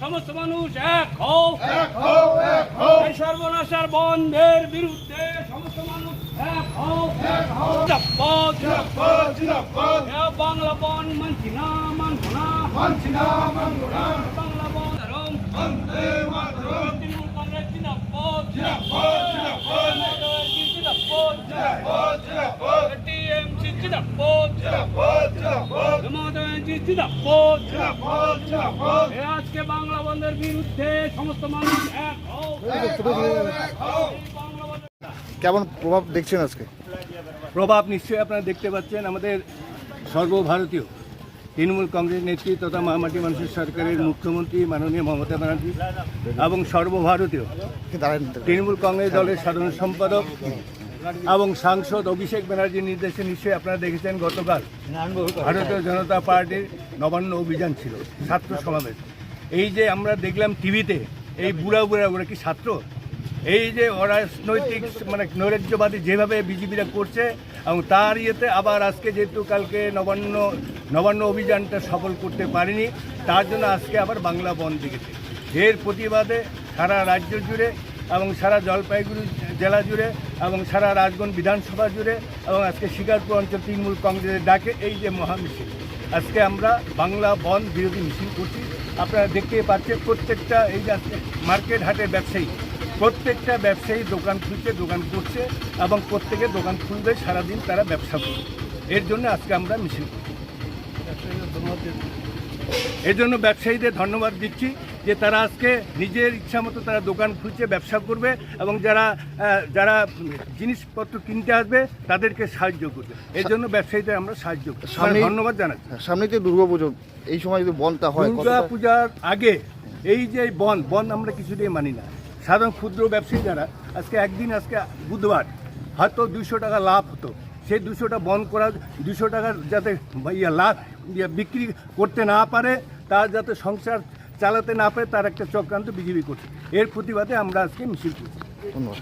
সমস্ত মানুষ এক হও। এই সর্বনাশার বন্ধের বিরুদ্ধে সমস্ত মানুষ এক হও। বাংলা বন মানছি না মানবো না। বাংলা বন ধরম। তৃণমূল কংগ্রেস জিরাপদ জিরাপদ টিএমসি জিরাপদ মমতা ব্যানার্জি জিরাপদ এ আজকে বাংলা বন্ধের বিরুদ্ধে সমস্ত মানুষ এক কেমন প্রভাব দেখছেন আজকে? প্রভাব নিশ্চয়ই আপনারা দেখতে পাচ্ছেন আমাদের সর্বভারতীয় তৃণমূল কংগ্রেস নেত্রী তথা মহামাটি মানুষের সরকারের মুখ্যমন্ত্রী মাননীয় মমতা ব্যানার্জি এবং সর্বভারতীয় তৃণমূল কংগ্রেস দলের সাধারণ সম্পাদক এবং সাংসদ অভিষেক ব্যানার্জির নির্দেশে নিশ্চয়ই আপনারা দেখেছেন গতকাল ভারতীয় জনতা পার্টির নবান্ন অভিযান ছিল, ছাত্র সমাবেশ। এই যে আমরা দেখলাম টিভিতে, এই বুড়া বুড়া ওরা কি ছাত্র? এই যে অরাজনৈতিক মানে নৈরাজ্যবাদী যেভাবে বিজেপিরা করছে, এবং তার ইয়েতে আবার আজকে যেহেতু কালকে নবান্ন নবান্ন অভিযানটা সফল করতে পারেনি, তার জন্য আজকে আবার বাংলা বন্ধ দিকেছে এর প্রতিবাদে সারা রাজ্য জুড়ে এবং সারা জলপাইগুড়ি জেলা জুড়ে এবং সারা রাজগঞ্জ বিধানসভা জুড়ে এবং আজকে শিকারপুর অঞ্চল তৃণমূল কংগ্রেসের ডাকে এই যে মহামিছিল। আজকে আমরা বাংলা বন বিরোধী মিছিল করছি। আপনারা দেখতেই পাচ্ছেন প্রত্যেকটা এই যে মার্কেট হাটের ব্যবসায়ী, প্রত্যেকটা ব্যবসায়ী দোকান খুলছে, দোকান করছে এবং প্রত্যেকে দোকান খুলবে, সারাদিন তারা ব্যবসা করবে। এর জন্য আজকে আমরা মিছিল করছি। এর জন্য ব্যবসায়ীদের ধন্যবাদ দিচ্ছি। যে তারা আজকে নিজের ইচ্ছা মতো তারা দোকান খুলছে ব্যবসা করবে এবং যারা যারা জিনিসপত্র কিনতে আসবে তাদেরকে সাহায্য করবে। এর জন্য ব্যবসায়ীদের আমরা সাহায্য করি। সামনে- ধন্যবাদ জানাচ্ছি। সামনেই তো দুর্গাপুজো এই সময় যদি বনটা হয় দুর্গা পূজার আগে এই যে বন বন আমরা কিছুতেই মানি না। সাধারণ ক্ষুদ্র ব্যবসায়ী যারা আজকে একদিন আজকে বুধবার হয়তো দুশো টাকা লাভ হতো। সেই দুশোটা বন্ধ করা দুশো টাকার যাতে ইয়ে লাভ ইয়ে বিক্রি করতে না পারে তার যাতে সংসার চালাতে না পারে তার একটা চক্রান্ত বিজেপি করছে। এর প্রতিবাদে আমরা আজকে মিছিল করছি। ধন্যবাদ।